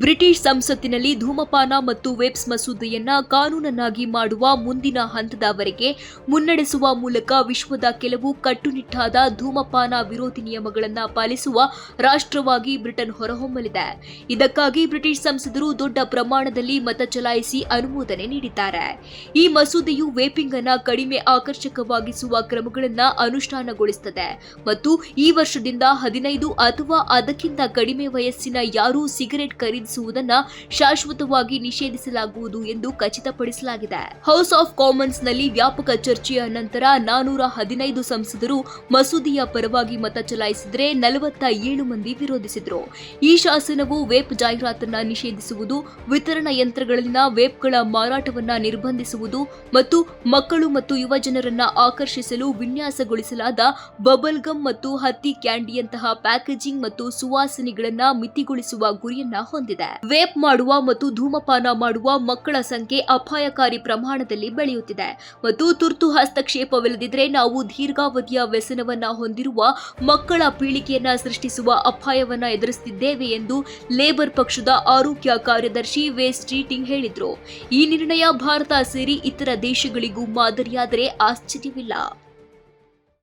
British ಸಂಸತ್ತಿನಲ್ಲಿ ಧೂಮಪಾನ ಮತ್ತು ವೆಬ್ಸ್ ಮಸೂದೆಯನ್ನ ಕಾನೂನನ್ನಾಗಿ ಮಾಡುವ ಮುಂದಿನ ಹಂತದವರೆಗೆ ಮುನ್ನಡೆಸುವ ಮೂಲಕ ವಿಶ್ವದ ಕೆಲವು ಕಟ್ಟುನಿಟ್ಟಾದ ಧೂಮಪಾನ ವಿರೋಧಿ ನಿಯಮಗಳನ್ನು ಪಾಲಿಸುವ ರಾಷ್ಟ್ರವಾಗಿ ಬ್ರಿಟನ್ ಹೊರಹೊಮ್ಮಲಿದೆ. ಇದಕ್ಕಾಗಿ ಬ್ರಿಟಿಷ್ ಸಂಸದರು ದೊಡ್ಡ ಪ್ರಮಾಣದಲ್ಲಿ ಮತ ಚಲಾಯಿಸಿ ಅನುಮೋದನೆ ನೀಡಿದ್ದಾರೆ. ಈ ಮಸೂದೆಯು ವೇಪಿಂಗ್ ಅನ್ನು ಕಡಿಮೆ ಆಕರ್ಷಕವಾಗಿಸುವ ಕ್ರಮಗಳನ್ನು ಅನುಷ್ಠಾನಗೊಳಿಸುತ್ತದೆ ಮತ್ತು ಈ ವರ್ಷದಿಂದ ಹದಿನೈದು ಅಥವಾ ಅದಕ್ಕಿಂತ ಕಡಿಮೆ ವಯಸ್ಸಿನ ಯಾರೂ ಸಿಗರೆಟ್ ಖರೀದಿಸುವುದನ್ನ ಶಾಶ್ವತವಾಗಿ ನಿಷೇಧಿಸಲಾಗುವುದು ಎಂದು ಖಚಿತಪಡಿಸಲಾಗಿದೆ. ಹೌಸ್ ಆಫ್ ಕಾಮನ್ಸ್ನಲ್ಲಿ ವ್ಯಾಪಕ ಚರ್ಚೆಯ ನಂತರ ನಾನೂರ ಹದಿನೈದು ಸಂಸದರು ಮಸೂದೆಯ ಪರವಾಗಿ ಮತ ಚಲಾಯಿಸಿದರೆ ನಲವತ್ತ ಏಳು ಮಂದಿ ವಿರೋಧಿಸಿದರು. ಈ ಶಾಸನವು ವೇಪ್ ಜಾಹೀರಾತನ್ನು ನಿಷೇಧಿಸುವುದು, ವಿತರಣಾ ಯಂತ್ರಗಳಲ್ಲಿನ ವೇಪ್ಗಳ ಮಾರಾಟವನ್ನ ನಿರ್ಬಂಧಿಸುವುದು ಮತ್ತು ಮಕ್ಕಳು ಮತ್ತು ಯುವಜನರನ್ನ ಆಕರ್ಷಿಸಲು ವಿನ್ಯಾಸಗೊಳಿಸಲಾದ ಬಬಲ್ ಗಮ್ ಮತ್ತು ಹತ್ತಿ ಕ್ಯಾಂಡಿಯಂತಹ ಪ್ಯಾಕೇಜಿಂಗ್ ಮತ್ತು ಸುವಾಸನೆಗಳನ್ನ ಮಿತಿಗೊಳಿಸುವ ಗುರಿಯನ್ನ ಹೊಂದಿದೆ. ವೇಪ್ ಮಾಡುವ ಮತ್ತು ಧೂಮಪಾನ ಮಾಡುವ ಮಕ್ಕಳ ಸಂಖ್ಯೆ ಅಪಾಯಕಾರಿ ಪ್ರಮಾಣದಲ್ಲಿ ಬೆಳೆಯುತ್ತಿದೆ. ಮತ್ತು ತುರ್ತು ಹಸ್ತಕ್ಷೇಪವಿಲ್ಲದಿದ್ದರೆ ನಾವು ದೀರ್ಘಾವಧಿಯ ವ್ಯಸನವನ್ನ ಹೊಂದಿರುವ ಮಕ್ಕಳ ಪೀಳಿಗೆಯನ್ನ ಸೃಷ್ಟಿಸುವ ಅಪಾಯವನ್ನ ಎದುರಿಸುತ್ತಿದ್ದೇವೆ ಎಂದು ಲೇಬರ್ ಪಕ್ಷದ ಆರೋಗ್ಯ ಕಾರ್ಯದರ್ಶಿ ವೇಸ್ ಟ್ರೀಟಿಂಗ್ ಹೇಳಿದ್ರು. ಈ ನಿರ್ಣಯ ಭಾರತ ಸೇರಿ ಇತರ ದೇಶಗಳಿಗೂ ಮಾದರಿಯಾದರೆ ಆಶ್ಚರ್ಯವಿಲ್ಲ.